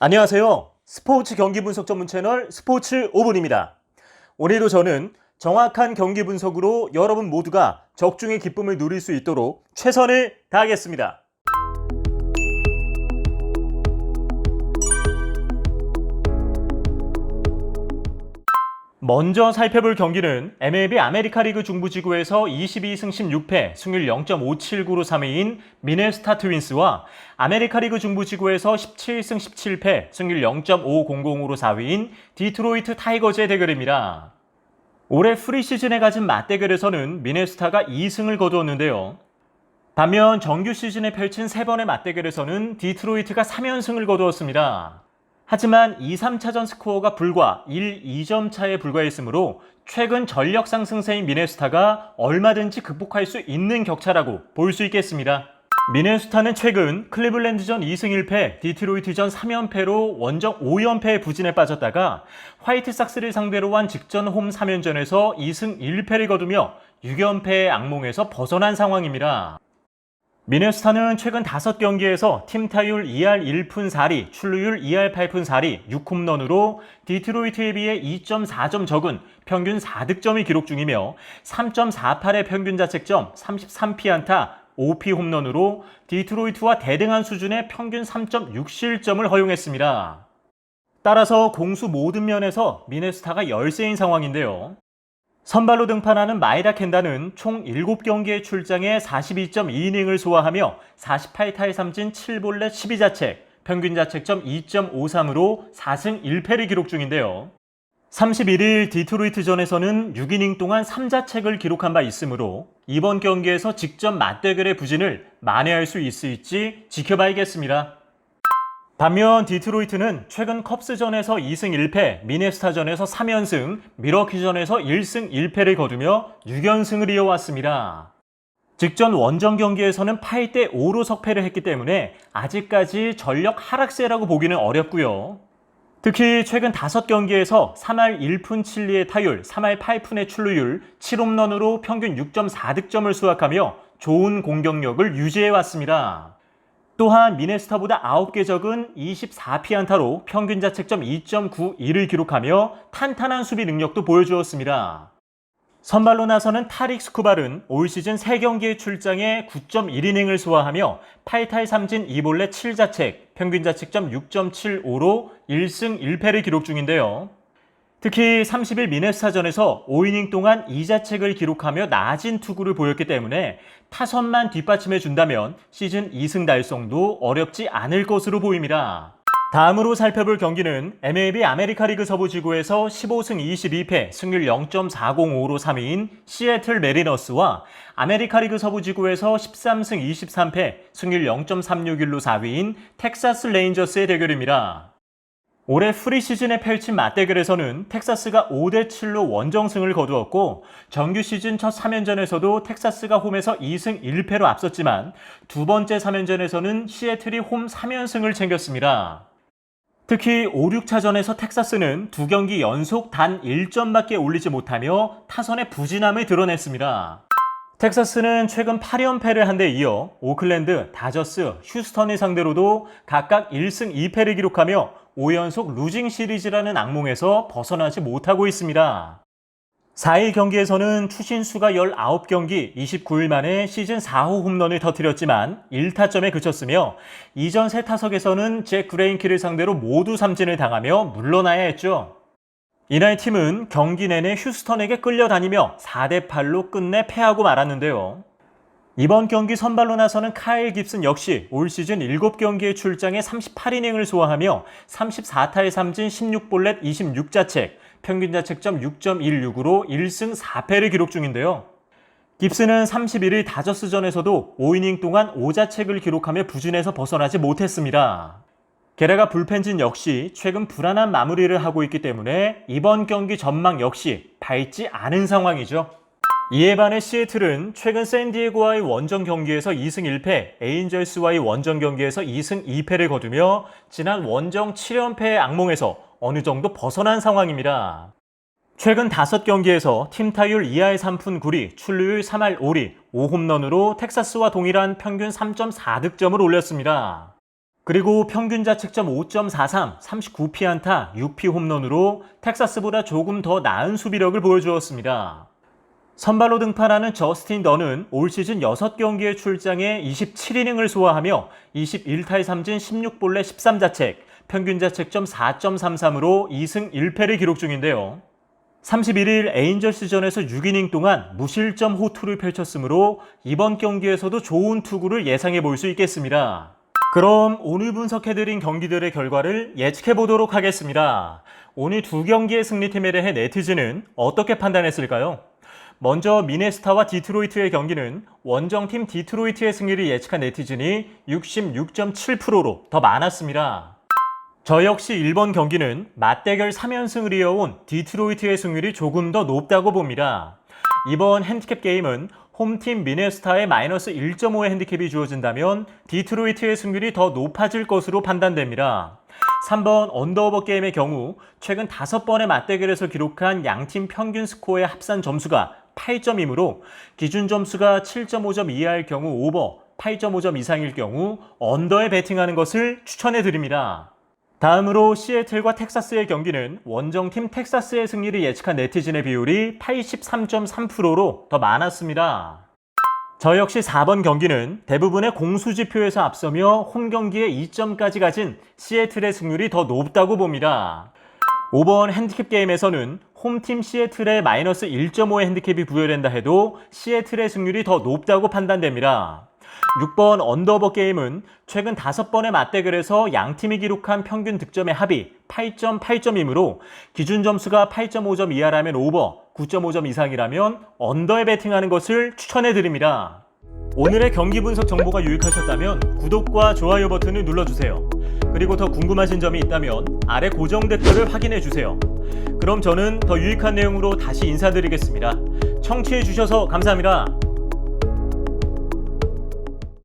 안녕하세요. 스포츠 경기 분석 전문 채널 스포츠 5분입니다. 오늘도 저는 정확한 경기 분석으로 여러분 모두가 적중의 기쁨을 누릴 수 있도록 최선을 다하겠습니다. 먼저 살펴볼 경기는 MLB 아메리카 리그 중부지구에서 22승 16패, 승률 0.579로 3위인 미네스타 트윈스와 아메리카 리그 중부지구에서 17승 17패, 승률 0.500으로 4위인 디트로이트 타이거즈의 대결입니다. 올해 프리시즌에 가진 맞대결에서는 미네스타가 2승을 거두었는데요. 반면 정규 시즌에 펼친 3번의 맞대결에서는 디트로이트가 3연승을 거두었습니다. 하지만 2, 3차전 스코어가 불과 1, 2점 차에 불과했으므로 최근 전력 상승세인 미네스타가 얼마든지 극복할 수 있는 격차라고 볼 수 있겠습니다. 미네스타는 최근 클리블랜드전 2승 1패, 디트로이트전 3연패로 원정 5연패의 부진에 빠졌다가 화이트삭스를 상대로 한 직전 홈 3연전에서 2승 1패를 거두며 6연패의 악몽에서 벗어난 상황입니다. 미네스타는 최근 5경기에서 팀 타율 2할 1푼 4리, 출루율 2할 8푼 4리, 6홈런으로 디트로이트에 비해 2.4점 적은 평균 4득점을 기록 중이며 3.48의 평균 자책점, 33피안타, 5피 홈런으로 디트로이트와 대등한 수준의 평균 3.6실점을 허용했습니다. 따라서 공수 모든 면에서 미네스타가 열세인 상황인데요. 선발로 등판하는 마이라 켄다는 총 7경기에 출장해 42.2이닝을 소화하며 48타의 삼진 7볼넷 12자책, 평균 자책점 2.53으로 4승 1패를 기록 중인데요. 31일 디트로이트전에서는 6이닝 동안 3자책을 기록한 바 있으므로 이번 경기에서 직접 맞대결의 부진을 만회할 수 있을지 지켜봐야겠습니다. 반면 디트로이트는 최근 컵스전에서 2승 1패, 미네스타전에서 3연승, 미러키전에서 1승 1패를 거두며 6연승을 이어왔습니다. 직전 원정 경기에서는 8대 5로 석패를 했기 때문에 아직까지 전력 하락세라고 보기는 어렵고요. 특히 최근 5경기에서 3할 1푼 7리의 타율, 3할 8푼의 출루율, 7홈런으로 평균 6.4득점을 수확하며 좋은 공격력을 유지해 왔습니다. 또한 미네스타보다 9개 적은 24피안타로 평균 자책점 2.91을 기록하며 탄탄한 수비 능력도 보여주었습니다. 선발로 나서는 타릭 스쿠발은 올 시즌 3경기에 출장해 9.1이닝을 소화하며 8탈 3진 2볼넷 7자책, 평균 자책점 6.75로 1승 1패를 기록 중인데요. 특히 30일 미네스타전에서 5이닝 동안 2자책을 기록하며 낮은 투구를 보였기 때문에 타선만 뒷받침해 준다면 시즌 2승 달성도 어렵지 않을 것으로 보입니다. 다음으로 살펴볼 경기는 MLB 아메리카 리그 서부 지구에서 15승 22패, 승률 0.405로 3위인 시애틀 메리너스와 아메리카 리그 서부 지구에서 13승 23패, 승률 0.361로 4위인 텍사스 레인저스의 대결입니다. 올해 프리 시즌에 펼친 맞대결에서는 텍사스가 5대 7로 원정승을 거두었고 정규 시즌 첫 3연전에서도 텍사스가 홈에서 2승 1패로 앞섰지만 두 번째 3연전에서는 시애틀이 홈 3연승을 챙겼습니다. 특히 5, 6차전에서 텍사스는 두 경기 연속 단 1점밖에 올리지 못하며 타선의 부진함을 드러냈습니다. 텍사스는 최근 8연패를 한 데 이어 오클랜드, 다저스, 휴스턴을 상대로도 각각 1승 2패를 기록하며 5연속 루징 시리즈라는 악몽에서 벗어나지 못하고 있습니다. 4일 경기에서는 추신수가 19경기 29일 만에 시즌 4호 홈런을 터뜨렸지만 1타점에 그쳤으며 이전 세 타석에서는 잭 그레인키를 상대로 모두 삼진을 당하며 물러나야 했죠. 이날 팀은 경기 내내 휴스턴에게 끌려다니며 4대8로 끝내 패하고 말았는데요. 이번 경기 선발로 나서는 카일 깁슨 역시 올 시즌 7경기에 출장해 38이닝을 소화하며 34타의 삼진 16볼넷 26자책, 평균 자책점 6.16으로 1승 4패를 기록 중인데요. 깁스는 31일 다저스전에서도 5이닝 동안 5자책을 기록하며 부진에서 벗어나지 못했습니다. 게다가 불펜진 역시 최근 불안한 마무리를 하고 있기 때문에 이번 경기 전망 역시 밝지 않은 상황이죠. 이에 반해 시애틀은 최근 샌디에고와의 원정 경기에서 2승 1패, 에인절스와의 원정 경기에서 2승 2패를 거두며 지난 원정 7연패의 악몽에서 어느 정도 벗어난 상황입니다. 최근 5경기에서 팀 타율 2할 3푼 9리, 출루율 3할 5리, 5홈런으로 텍사스와 동일한 평균 3.4득점을 올렸습니다. 그리고 평균 자책점 5.43, 39피안타, 6피 홈런으로 텍사스보다 조금 더 나은 수비력을 보여주었습니다. 선발로 등판하는 저스틴 더는 올 시즌 6경기에 출장해 27이닝을 소화하며 21타의 3진 16볼넷 13자책, 평균 자책점 4.33으로 2승 1패를 기록 중인데요. 31일 에인절스전에서 6이닝 동안 무실점 호투를 펼쳤으므로 이번 경기에서도 좋은 투구를 예상해 볼 수 있겠습니다. 그럼 오늘 분석해드린 경기들의 결과를 예측해 보도록 하겠습니다. 오늘 두 경기의 승리팀에 대해 네티즌은 어떻게 판단했을까요? 먼저 미네스타와 디트로이트의 경기는 원정팀 디트로이트의 승리를 예측한 네티즌이 66.7%로 더 많았습니다. 저 역시 1번 경기는 맞대결 3연승을 이어온 디트로이트의 승률이 조금 더 높다고 봅니다. 이번 핸디캡 게임은 홈팀 미네스타의 마이너스 1.5의 핸디캡이 주어진다면 디트로이트의 승률이 더 높아질 것으로 판단됩니다. 3번 언더오버 게임의 경우 최근 5번의 맞대결에서 기록한 양팀 평균 스코어의 합산 점수가 8점이므로 기준 점수가 7.5점 이하일 경우 오버, 8.5점 이상일 경우 언더에 베팅하는 것을 추천해 드립니다. 다음으로 시애틀과 텍사스의 경기는 원정팀 텍사스의 승리를 예측한 네티즌의 비율이 83.3%로 더 많았습니다. 저 역시 4번 경기는 대부분의 공수지표에서 앞서며 홈 경기에 2점까지 가진 시애틀의 승률이 더 높다고 봅니다. 5번 핸디캡 게임에서는 홈팀 시애틀에 마이너스 1.5의 핸디캡이 부여된다 해도 시애틀의 승률이 더 높다고 판단됩니다. 6번 언더버 게임은 최근 5번의 맞대결에서 양팀이 기록한 평균 득점의 합이 8.8점이므로 기준 점수가 8.5점 이하라면 오버, 9.5점 이상이라면 언더에 베팅하는 것을 추천해 드립니다. 오늘의 경기 분석 정보가 유익하셨다면 구독과 좋아요 버튼을 눌러주세요. 그리고 더 궁금하신 점이 있다면 아래 고정 댓글을 확인해 주세요. 그럼 저는 더 유익한 내용으로 다시 인사드리겠습니다. 청취해 주셔서 감사합니다.